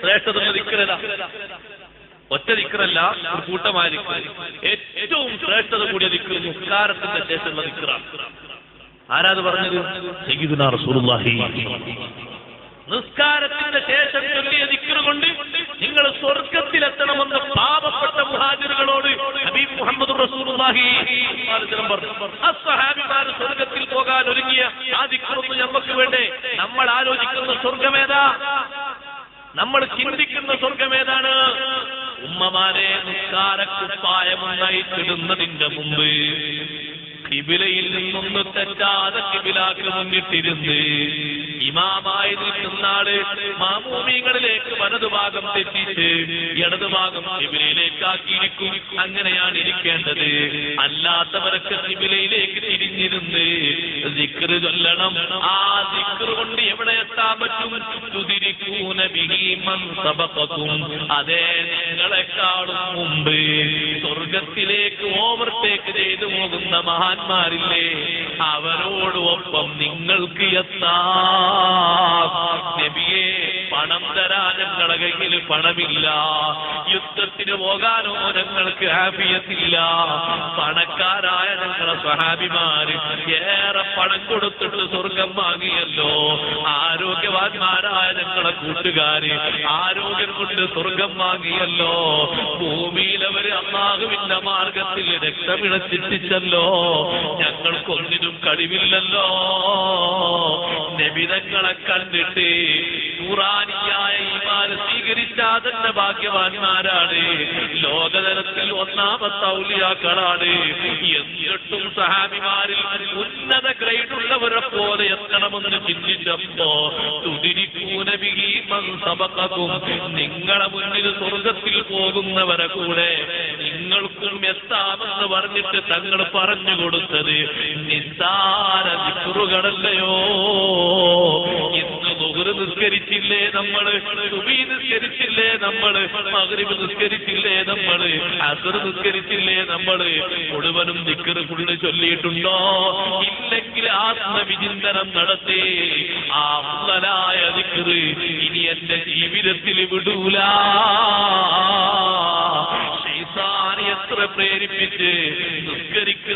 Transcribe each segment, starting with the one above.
ശ്രേഷ്ഠതയുള്ള ദിക്കറേതാ ഒറ്റ ദിക്കറല്ല ഒരു കൂട്ടമായ ഏറ്റവും ശ്രേഷ്ഠത കൂടിയ ദിക്കർ നിസ്കാരത്തിന്റെ ശേഷമുള്ള ദിക്കറാണ് ആരാത് പറഞ്ഞത്? നിസ്കാരത്തിന്റെ ശേഷം ചൊല്ലിയ ദിക്കറ് കൊണ്ട് ആ ദിക്കറൊന്നും നമുക്ക് വേണ്ടേ? നമ്മൾ ആലോചിക്കുന്ന സ്വർഗമേതാ? നമ്മൾ ചിന്തിക്കുന്ന സ്വർഗമേതാണ്? ഉമ്മമാരെ നിസ്കാരക്കുപ്പായമുണ്ടായിട്ടിടുന്നതിന്റെ മുമ്പ് കിബിലയിൽ നിന്നൊന്ന് തെറ്റാതെ കിബിലാക്കി മുന്നിട്ടിരുന്ന് ഇമാമായി നിൽക്കുന്ന ആൾ മാമൂമികളിലേക്ക് വലതുഭാഗം തെറ്റിച്ച് ഇടതുഭാഗം കിബിലയിലേക്കാക്കിയിരിക്കും അങ്ങനെയാണ് ഇരിക്കേണ്ടത്. അല്ലാത്തവരൊക്കെ ശിബിലയിലേക്ക് തിരിഞ്ഞിരുന്ന് ദിക്റ് ചൊല്ലണം. ആ ദിക്റ് കൊണ്ട് എവിടെ എത്താൻ പറ്റും? തുതിരിക്കൂന ബിഹീമൻ സബഖക്കും അതേ നിങ്ങളെക്കാളും മുമ്പ് സ്വർഗത്തിലേക്ക് ഓവർടേക്ക് ചെയ്തു പോകുന്ന മഹാന്മാരില്ലേ? അവരോട് ഒപ്പം നിങ്ങൾക്ക് എത്താം. നബിയെ പണം തരാൻ ഞങ്ങളെ പണമില്ല. യുദ്ധത്തിന് പോകാനോ ഞങ്ങൾക്ക് ഹാപ്പിയത്തില്ല പണക്കാരായ ഞങ്ങളെ സ്വഹാബിമാര് ഏറെ പണം കൊടുത്തിട്ട് സ്വർഗം വാങ്ങിയല്ലോ. ആരോഗ്യവാന്മാരായ ഞങ്ങളെ കൂട്ടുകാര് ആരോഗ്യം കൊണ്ട് സ്വർഗം വാങ്ങിയല്ലോ. ഭൂമിയിൽ അവർ അള്ളാഹുവിന്റെ മാർഗത്തിൽ രക്തമിളച്ചിട്ടിച്ചല്ലോ ഞങ്ങൾക്കൊന്നിനും കഴിവില്ലല്ലോ നബിതങ്ങളെ കണ്ടിട്ട് ഖുറാനിയായ സ്വീകരിച്ച തന്നെ ഭാഗ്യവാന്മാരാണ്. ലോകതലത്തിൽ ഒന്നാമത്തെ ഔലിയാക്കളാണ്. എന്നിട്ടും സഹാബിമാരിൽ ഉന്നത ഗ്രൈഡുള്ളവരെ പോലെ എത്തണമെന്ന് ചിന്തിച്ചപ്പോ തുതിരിക്കൂന ബിഹീമൻ സബഖക്കും നിങ്ങളെ മുന്നിൽ സ്വർഗത്തിൽ പോകുന്നവരെ കൂടെ നിങ്ങൾക്കും എത്താമെന്ന് പറഞ്ഞിട്ട് തങ്ങൾ പറഞ്ഞു കൊടുത്തത് നിസ്സാര ദിക്കുറുകളല്ലയോ ഇന്ന് ബുഹുറ് നിസ്കരിച്ചില്ലേ നമ്മൾ? സുബി നിസ്കരിച്ചില്ലേ നമ്മൾ? മകരിവ് നിസ്കരിച്ചില്ലേ നമ്മൾ? അസർ നിസ്കരിച്ചില്ലേ നമ്മൾ? മുഴുവനും നിക്കറ് ഫുള്ള് ചൊല്ലിയിട്ടുണ്ടോ? ഇല്ലെങ്കിൽ ആത്മവിചിന്തനം നടത്തി. ആ മുതലായ നിക്കറ് ഇനി എന്റെ ജീവിതത്തിൽ വിടൂല. എത്ര പ്രേരിപ്പിച്ച്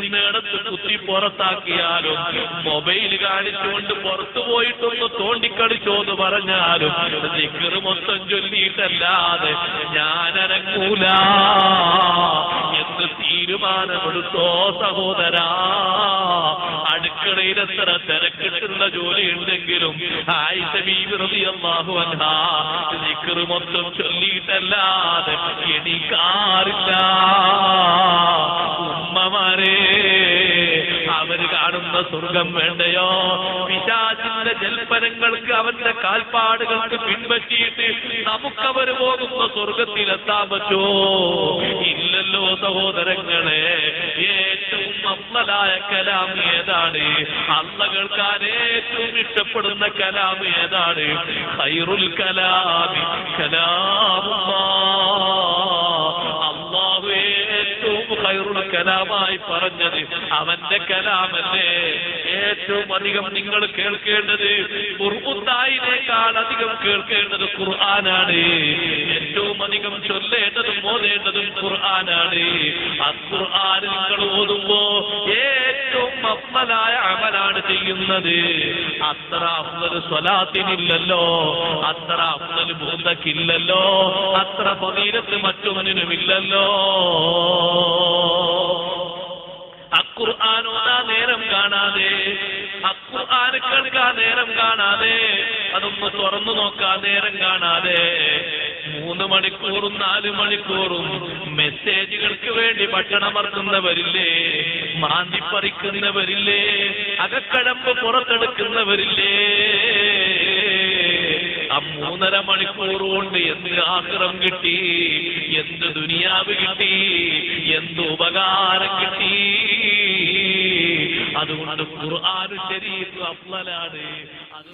നിസ്കരിക്കുന്നിടത്ത് കുത്തി പുറത്താക്കിയാലും മൊബൈൽ കാണിച്ചുകൊണ്ട് പുറത്തു പോയിട്ടൊന്ന് തോണ്ടിക്കളിച്ചോന്ന് പറഞ്ഞാലും ദിക്കറ് മൊത്തം ചൊല്ലിയിട്ടല്ലാതെ ഞാനനങ്ങൂല എന്ന് തീരുമാനമെടുത്തോ സഹോദരാ. അടുക്കളയിൽ എത്ര തിരക്കിട്ടുള്ള ജോലി ഉണ്ടെങ്കിലും ആയിഷ ബീവി റളിയല്ലാഹു അൻഹാ മൊത്തം ചൊല്ലിയിട്ടല്ലാതെ എണീക്കാറില്ല ഉമ്മമാരെ അവർ കാണുന്ന സ്വർഗം വേണ്ടയോ? പിശാചിന്റെ ജൽപ്പനങ്ങൾക്ക് അവന്റെ കാൽപ്പാടുകൾക്ക് പിൻപറ്റിയിട്ട് നമുക്കവര് പോകുന്ന സ്വർഗത്തിലെത്താൻ പറ്റുമോ? സഹോദരങ്ങളെ ഏറ്റവും അമ്മലായ കലാം ഏതാണ്? അള്ള കേൾക്കാൻ ഏറ്റവും ഇഷ്ടപ്പെടുന്ന കലാം ഏതാണ്? ഖൈറുൽ കലാമി കലാമുല്ലാ. അള്ളാഹു ഏറ്റവും കലാമായി പറഞ്ഞത് അവന്റെ കലാമല്ലേ? ഏറ്റവും അധികം നിങ്ങൾ കേൾക്കേണ്ടത് ഖുർആാനേക്കാൾ അധികം കേൾക്കേണ്ടത് ഖുർആനാണ്. ഏറ്റവും അധികം ചൊല്ലേണ്ടതും ഓതേണ്ടതും ഖുർആനാണ്. ഖുർആൻ നിങ്ങൾ ഓതുമ്പോ ഏറ്റവും അമ്മലായ അമലാണ് ചെയ്യുന്നത്. അത്ര അഫ്ലൽ സ്വലാത്തിനില്ലല്ലോ അത്ര അഫ്ലൽ ബൂന്തക്കില്ലല്ലോ അത്ര പതീരത്ത് മറ്റൊന്നിനുമില്ലല്ലോ. അക്കുർആാനോടാ നേരം കാണാതെ അക്കുർആാന് കേൾക്കാൻ നേരം കാണാതെ അതൊന്ന് തുറന്നു നോക്കാ നേരം കാണാതെ മൂന്ന് മണിക്കൂറും നാല് മണിക്കൂറും മെസ്സേജുകൾക്ക് വേണ്ടി ഭക്ഷണമർത്തുന്നവരില്ലേ മാന്തിപ്പറിക്കുന്നവരില്ലേ? അകക്കടമ്പ് പുറത്തെടുക്കുന്നവരില്ലേ? ആ മൂന്നര മണിക്കൂർ കൊണ്ട് എന്ത് ആഗ്രഹം കിട്ടി? എന്ത് ദുനിയാവ് കിട്ടി? എന്ത് ഉപകാരം കിട്ടി? അതുകൊണ്ട് ഖുർആൻ ശരീരം അപ്പലാണ് അത്